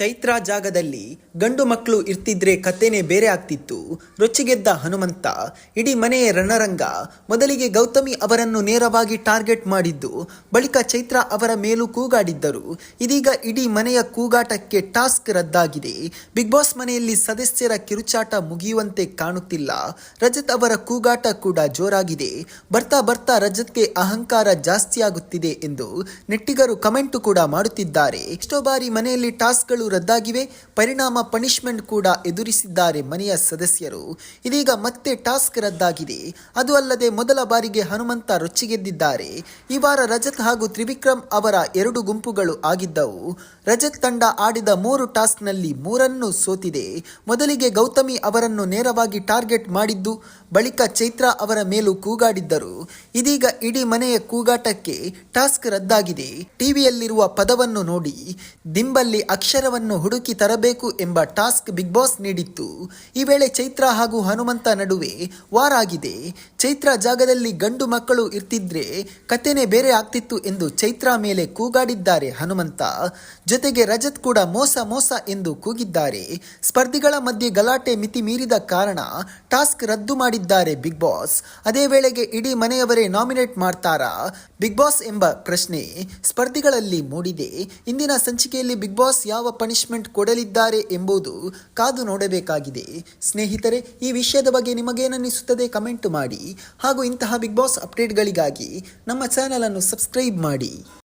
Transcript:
ಚೈತ್ರ ಜಾಗದಲ್ಲಿ ಗಂಡು ಮಕ್ಕಳು ಇರ್ತಿದ್ರೆ ಕಥೆನೇ ಬೇರೆ ಆಗ್ತಿತ್ತು. ರೊಚ್ಚಿಗೆದ್ದ ಹನುಮಂತ ಇಡೀ ಮನೆಯ ರಣರಂಗ ಮೊದಲಿಗೆ ಗೌತಮಿ ಅವರನ್ನು ನೇರವಾಗಿ ಟಾರ್ಗೆಟ್ ಮಾಡಿದ್ದು, ಬಳಿಕ ಚೈತ್ರ ಅವರ ಮೇಲೂ ಕೂಗಾಡಿದ್ದರು. ಇದೀಗ ಇಡೀ ಮನೆಯ ಕೂಗಾಟಕ್ಕೆ ಟಾಸ್ಕ್ ರದ್ದಾಗಿದೆ. ಬಿಗ್ ಬಾಸ್ ಮನೆಯಲ್ಲಿ ಸದಸ್ಯರ ಕಿರುಚಾಟ ಮುಗಿಯುವಂತೆ ಕಾಣುತ್ತಿಲ್ಲ. ರಜತ್ ಅವರ ಕೂಗಾಟ ಕೂಡ ಜೋರಾಗಿದೆ. ಬರ್ತಾ ಬರ್ತಾ ರಜತ್ಗೆ ಅಹಂಕಾರ ಜಾಸ್ತಿಯಾಗುತ್ತಿದೆ ಎಂದು ನೆಟ್ಟಿಗರು ಕಮೆಂಟ್ ಕೂಡ ಮಾಡುತ್ತಿದ್ದಾರೆ. ಎಷ್ಟೋ ಬಾರಿ ಮನೆಯಲ್ಲಿ ಟಾಸ್ಕ್ಗಳು ರದ್ದಾಗಿವೆ. ಪರಿಣಾಮ ಪನಿಷ್ಮೆಂಟ್ ಕೂಡ ಎದುರಿಸಿದ್ದಾರೆ ಮನೆಯ ಸದಸ್ಯರು. ಇದೀಗ ಮತ್ತೆ ಟಾಸ್ಕ್ ರದ್ದಾಗಿದೆ. ಅದು ಅಲ್ಲದೆ ಮೊದಲ ಬಾರಿಗೆ ಹನುಮಂತ ರೊಚ್ಚಿಗೆದ್ದಿದ್ದಾರೆ. ಈ ವಾರ ರಜತ್ ಹಾಗೂ ತ್ರಿವಿಕ್ರಮ್ ಅವರ ಎರಡು ಗುಂಪುಗಳು ಆಗಿದ್ದವು. ರಜತ್ ತಂಡ ಆಡಿದ ಮೂರು ಟಾಸ್ಕ್ನಲ್ಲಿ ಮೂರನ್ನು ಸೋತಿದೆ. ಮೊದಲಿಗೆ ಗೌತಮಿ ಅವರನ್ನು ನೇರವಾಗಿ ಟಾರ್ಗೆಟ್ ಮಾಡಿದ್ದು, ಬಳಿಕ ಚೈತ್ರಾ ಅವರ ಮೇಲೂ ಕೂಗಾಡಿದ್ದರು. ಇದೀಗ ಇಡೀ ಮನೆಯ ಕೂಗಾಟಕ್ಕೆ ಟಾಸ್ಕ್ ರದ್ದಾಗಿದೆ. ಟಿವಿಯಲ್ಲಿರುವ ಪದವನ್ನು ನೋಡಿ, ದಿಂಬಲ್ಲಿ ಅಕ್ಷರವನ್ನು ಹುಡುಕಿ ತರಬೇಕು ಎಂಬ ಟಾಸ್ಕ್ ಬಿಗ್ ಬಾಸ್ ನೀಡಿತ್ತು. ಈ ವೇಳೆ ಚೈತ್ರ ಹಾಗೂ ಹನುಮಂತ ನಡುವೆ ವಾರಾಗಿದೆ ಚೈತ್ರ ಜಾಗದಲ್ಲಿ ಗಂಡು ಮಕ್ಕಳು ಇರ್ತಿದ್ರೆ ಕತೆನೇ ಬೇರೆ ಆಗ್ತಿತ್ತು ಎಂದು ಚೈತ್ರ ಮೇಲೆ ಕೂಗಾಡಿದ್ದಾರೆ ಹನುಮಂತ. ಜೊತೆಗೆ ರಜತ್ ಕೂಡ ಮೋಸ ಮೋಸ ಎಂದು ಕೂಗಿದ್ದಾರೆ. ಸ್ಪರ್ಧಿಗಳ ಮಧ್ಯೆ ಗಲಾಟೆ ಮಿತಿ ಮೀರಿದ ಕಾರಣ ಟಾಸ್ಕ್ ರದ್ದು ಮಾಡಿದ್ದಾರೆ ಬಿಗ್ ಬಾಸ್. ಅದೇ ವೇಳೆಗೆ ಇಡೀ ಮನೆಯವರೇ ನಾಮಿನೇಟ್ ಮಾಡ್ತಾರಾ? ಬಿಗ್ ಬಾಸ್ ಎಂಬ ಪ್ರಶ್ನೆ ಸ್ಪರ್ಧಿಗಳಲ್ಲಿ ಮೂಡಿದೆ. ಇಂದಿನ ಸಂಚಿಕೆಯಲ್ಲಿ ಬಿಗ್ ಬಾಸ್ ಯಾವ ಪನಿಷ್ಮೆಂಟ್ ಕೊಡಲಿದ್ದಾರೆ ಎಂಬುದು ಕಾದು ನೋಡಬೇಕಾಗಿದೆ. ಸ್ನೇಹಿತರೆ, ಈ ವಿಷಯದ ಬಗ್ಗೆ ನಿಮಗೇನನ್ನಿಸುತ್ತದೆ ಕಮೆಂಟ್ ಮಾಡಿ. ಹಾಗೂ ಇಂತಹ ಬಿಗ್ ಬಾಸ್ ಅಪ್ಡೇಟ್ಗಳಿಗಾಗಿ ನಮ್ಮ ಚಾನಲನ್ನು ಸಬ್ಸ್ಕ್ರೈಬ್ ಮಾಡಿ.